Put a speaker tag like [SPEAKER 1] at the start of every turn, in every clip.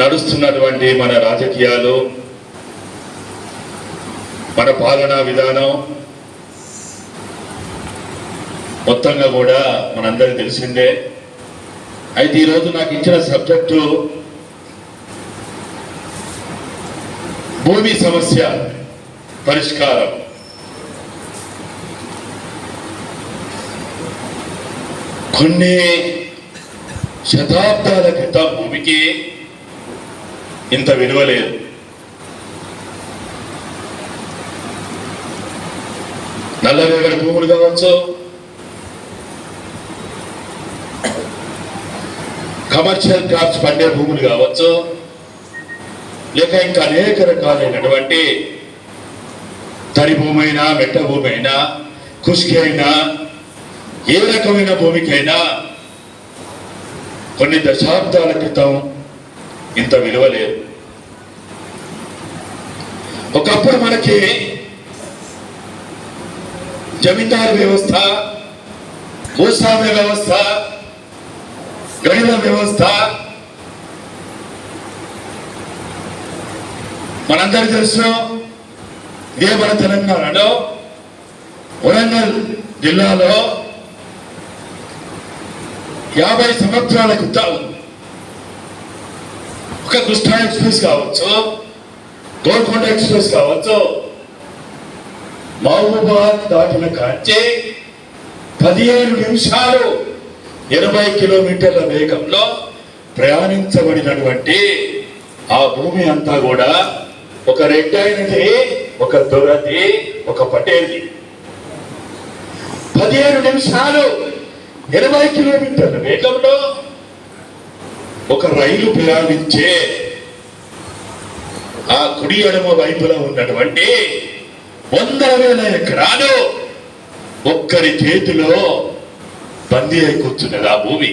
[SPEAKER 1] నడుస్తున్నటువంటి మన రాజకీయాలు మన పాలనా విధానం మొత్తంగా కూడా మనందరికి తెలిసిందే. అయితే ఈరోజు నాకు ఇచ్చిన సబ్జెక్టు భూమి సమస్య పరిష్కారం. కొన్ని శతాబ్దాల క్రితం భూమికి ఇంత విలువ లేదు. నల్లరేగడి భూములు కావచ్చు. కమర్షియల్ క్రాప్స్ పండే భూములు కావచ్చు. లేక ఇంకా అనేక రకాలైనటువంటి తడి భూమి అయినా మెట్ట భూమి అయినా కుష్కి అయినా ఏ రకమైన భూమికైనా కొన్ని దశాబ్దాల క్రితం ఇంత విలువ లేదు. ఒకప్పుడు మనకి జమీందారు వ్యవస్థ భూస్వామ్య వ్యవస్థ గణిత వ్యవస్థ. మనందరికీ తెలుసు ఇదే మన తెలంగాణలో వరంగల్ జిల్లాలో యాభై సంవత్సరాల క్రితం ఒక కృష్ణా ఎక్స్ప్రెస్ కావచ్చు. గోల్కొండ ఎక్స్ప్రెస్ కావచ్చు మహబూబాద్ దాటిన కాంచి పదిహేను నిమిషాలు ఎనభై కిలోమీటర్ల వేగంలో ప్రయాణించబడినటువంటి ఆ భూమి అంతా కూడా ఒక రెడ్డైనది ఒక దొరది ఒక పటేల్ది పదిహేను నిమిషాలు ఎనభై కిలోమీటర్ల వేగంలో ఒక రైలు ప్రయాణించే ఆ కుడి ఎడమ వైపులో ఉన్నటువంటి వందల వేల ఎకరాలు ఒక్కరి చేతిలో బందీ అయి కూర్చున్నది ఆ భూమి.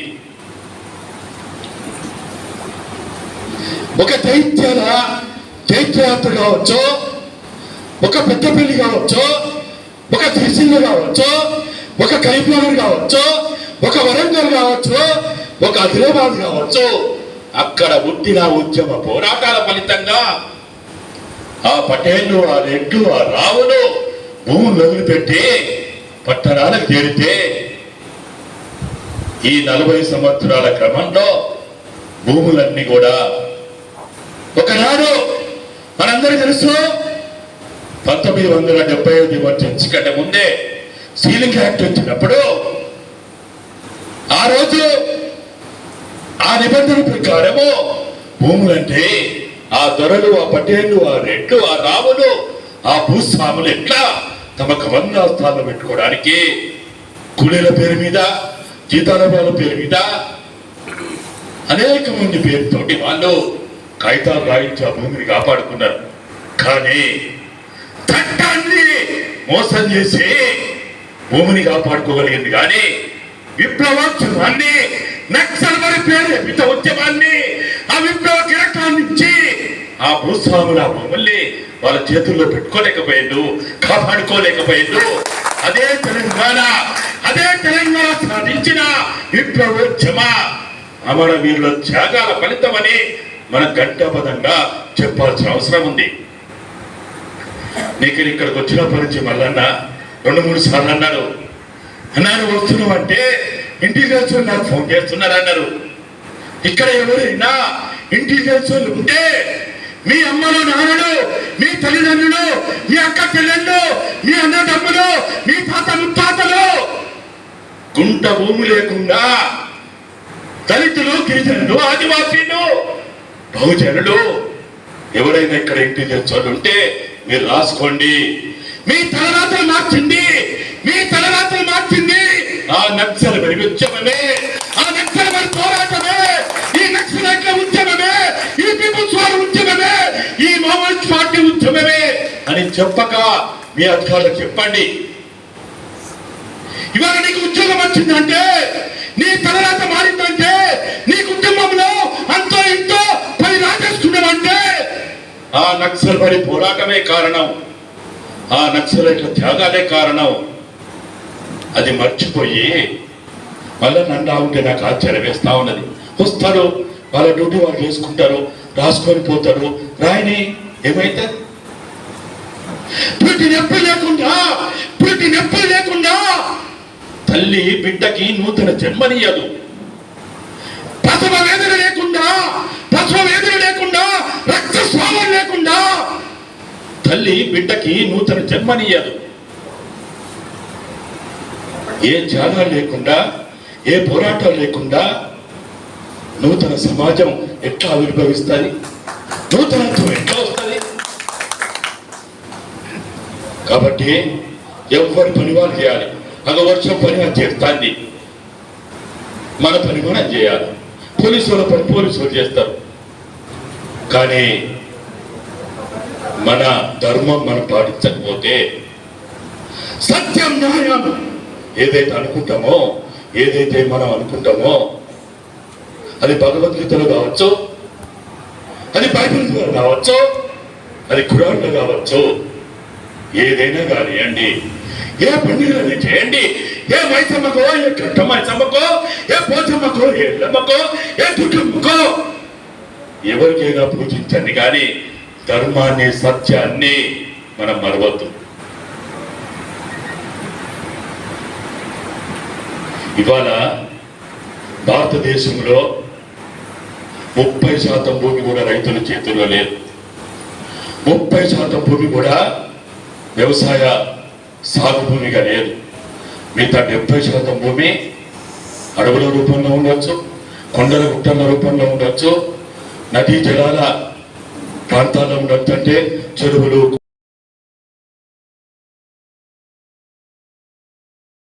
[SPEAKER 1] ఒక దైత్యాల దైత్యయాత్ర కావచ్చు ఒక పెద్దపల్లి కావచ్చు ఒక తిరుసిల్ల కావచ్చు ఒక కరీంనగర్ కావచ్చు ఒక వరంగల్ కావచ్చు ఒక ఆదిలాబాద్ కావచ్చు. అక్కడ పుట్టిన ఉద్యమ పోరాటాల ఫలితంగా ఆ పటేళ్ళు ఆ రెడ్డు ఆ రావులు భూములు వదిలిపెట్టి పట్టణాలకు చేరితే ఈ నలభై సంవత్సరాల క్రమంలో భూములన్నీ కూడా ఒకనాడు మనందరూ తెలుసు పంతొమ్మిది వందల డెబ్బై ఐదు వచ్చి కంటే ముందే సీలింగ్ యాక్ట్ వచ్చినప్పుడు ఆ రోజు ఆ నిబంధన ప్రకారము భూములంటే ఆ దొరలు ఆ పటేళ్ళు ఆ రెడ్లు ఆ రాములు ఆ భూస్వాములు ఎట్లా తమ గవర్నాస్థానం పెట్టుకోవడానికి కూలీల పేరు మీద జీతాలబాల పేరు మీద అనేక మంది పేరుతోటి వాళ్ళు కాగితాలు రాయించి ఆ భూమిని కాపాడుకున్నారు. కానీ చట్టాన్ని మోసం చేసి భూమిని కాపాడుకోగలిగింది కానీ విప్లవోద్యమాన్ని నక్సల్వారి పేరు ఉద్యమాన్ని ఆ విప్లవ నుంచి ఆ భూస్వాముల ఆ వాళ్ళ చేతుల్లో పెట్టుకోలేకపోయిండు కాపాడుకోలేకపోయిండు. అదే తెలంగాణ అదే తెలంగాణ సాధించిన విప్లవోద్యమ. అమర వీరుల త్యాగాల ఫలితమని మన గంటపదంగా చెప్పాల్సిన అవసరం ఉంది. నీకు ఇక్కడికి వచ్చినప్పటి నుంచి మళ్ళన్న రెండు మూడు సార్లు అన్నారు. అన్నారు వస్తున్నావు అంటే ఇంటికి వచ్చి నాకు ఫోన్ చేస్తున్నారు అన్నారు ఇక్కడ ఎవరైనా ఇంటెలిజెన్స్ వాళ్ళు ఉంటే మీ అమ్మలు నాన్నలు మీ తల్లిదండ్రులు మీ అక్క పిల్లలు మీ అన్న తమ్ములు మీ తాత ముత్తాతలు గుంట భూమి లేకుండా దళితులు గిరిజనులు ఆదివాసీలు బహుజనులు ఎవరైనా ఇక్కడ ఇంటెలిజెన్స్ వాళ్ళు ఉంటే మీరు రాసుకోండి. మీ తలరాతలు మార్చింది మీ తలరాతలు మార్చింది. ఆ నక్సల మరి ఉద్యమమే ఆ నక్సల్ మరి పోరాటమే చెప్పక మీ అధికారులకు చెప్పండి. ఇవాళ నీకు ఉద్యోగం వచ్చిందంటే నీ తలరాత మారిందంటే నీ కుటుంబంలో అంతో ఇంతో పని రాజేసుకున్నావంటే ఆ నక్సల్ పడి పోరాటమే కారణం. ఆ నక్సలైట్ల త్యాగాలే కారణం. అది మర్చిపోయి మళ్ళీ నన్ను ఉంటే నాకు ఆశ్చర్యం వేస్తా ఉన్నది. వస్తారు వాళ్ళ డ్యూటీ వాళ్ళు చేసుకుంటారు రాసుకొని పోతారు రాయని ఏమైతే పుట్టి నొప్పి లేకుండా పుట్టి నొప్పి లేకుండా తల్లి బిడ్డకి నూతన జన్మనియదు ప్రసవ వేదన లేకుండా ప్రసవ వేదన లేకుండా రక్తస్రావం లేకుండా తల్లి బిడ్డకి నూతన జన్మనియదు ఏ జాగా లేకుండా ఏ పోరాటం లేకుండా నూతన సమాజం ఎట్లా ఆవిర్భవిస్తుంది నూతనత్వం ఎట్లా కాబట్టి ఎవరి పని వాళ్ళు చేయాలి. ఒక వర్షం పని అది చేస్తుంది మన పని మనం చేయాలి. పోలీసుల పని పోలీసులు చేస్తారు. కానీ మన ధర్మం మనం పాటించకపోతే సత్యం న్యాయం ఏదైతే అనుకుంటామో ఏదైతే మనం అనుకుంటామో అది భగవద్గీతలో కావచ్చు అది బైబిల్లో కావచ్చు అది ఖురాన్లో కావచ్చు ఏదైనా కానివ్వండి. ఏ పండుగలని చేయండి. ఏ మైసమ్మకో ఏ కట్ట మైసమ్మకో ఏ పోచమ్మకో ఏ ఎల్లమ్మకో ఏ దుర్గమ్మకో. ఎవరికైనా పూజించండి కానీ ధర్మాన్ని సత్యాన్ని మనం మరవద్దు. ఇవాళ భారతదేశంలో ముప్పై శాతం భూమి కూడా రైతుల చేతుల్లో లేదు. ముప్పై శాతం భూమి కూడా వ్యవసాయ సాగు భూమిగా లేదు. మిగతా డెబ్బై శాతం భూమి అడవుల రూపంలో ఉండొచ్చు కొండల గుట్టల రూపంలో ఉండొచ్చు నదీ జలాల ప్రాంతాల్లో ఉండొచ్చు అంటే చెరువులు